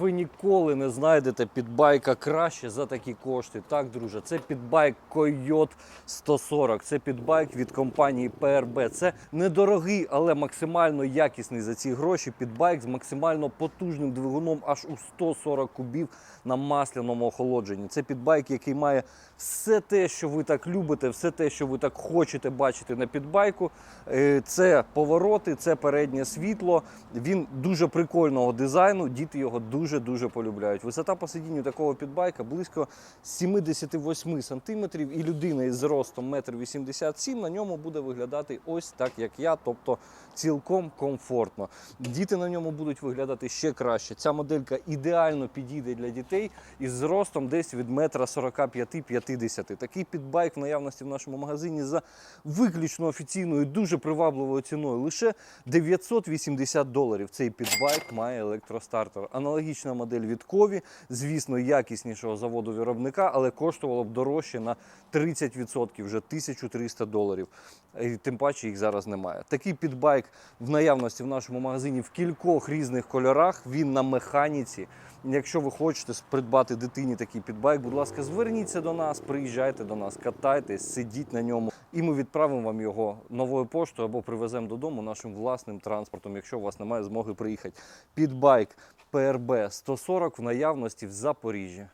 Ви ніколи не знайдете підбайка краще за такі кошти. Так, друже, це підбайк Койот 140. Це підбайк від компанії PRB. Це недорогий, але максимально якісний за ці гроші. Підбайк з максимально потужним двигуном аж у 140 кубів на масляному охолодженні. Це підбайк, який має все те, що ви так любите, все те, що ви так хочете бачити на підбайку. Е, Це повороти, це переднє світло. Він дуже прикольного дизайну. Діти його дуже дуже полюбляють. Висота по сидінню такого підбайка близько 78 сантиметрів, і людина із зростом 1,87 м на ньому буде виглядати ось так, як я, тобто цілком комфортно. Діти на ньому будуть виглядати ще краще. Ця моделька ідеально підійде для дітей із зростом десь від 1,45-50 Такий підбайк в наявності в нашому магазині за виключно офіційною, дуже привабливою ціною. Лише 980 доларів. Цей підбайк має електростартер. Аналогічна модель від Кові, звісно, якіснішого заводу виробника, але коштувало б дорожче на 30%, вже 1300 доларів. І тим паче їх зараз немає. Такий підбайк в наявності в нашому магазині в кількох різних кольорах. Він на механіці. Якщо ви хочете придбати дитині такий підбайк, будь ласка, зверніться до нас, приїжджайте до нас, катайтесь, сидіть на ньому, і ми відправимо вам його новою поштою або привеземо додому нашим власним транспортом, якщо у вас немає змоги приїхати. Підбайк PRB 140 в наявності в Запоріжжі.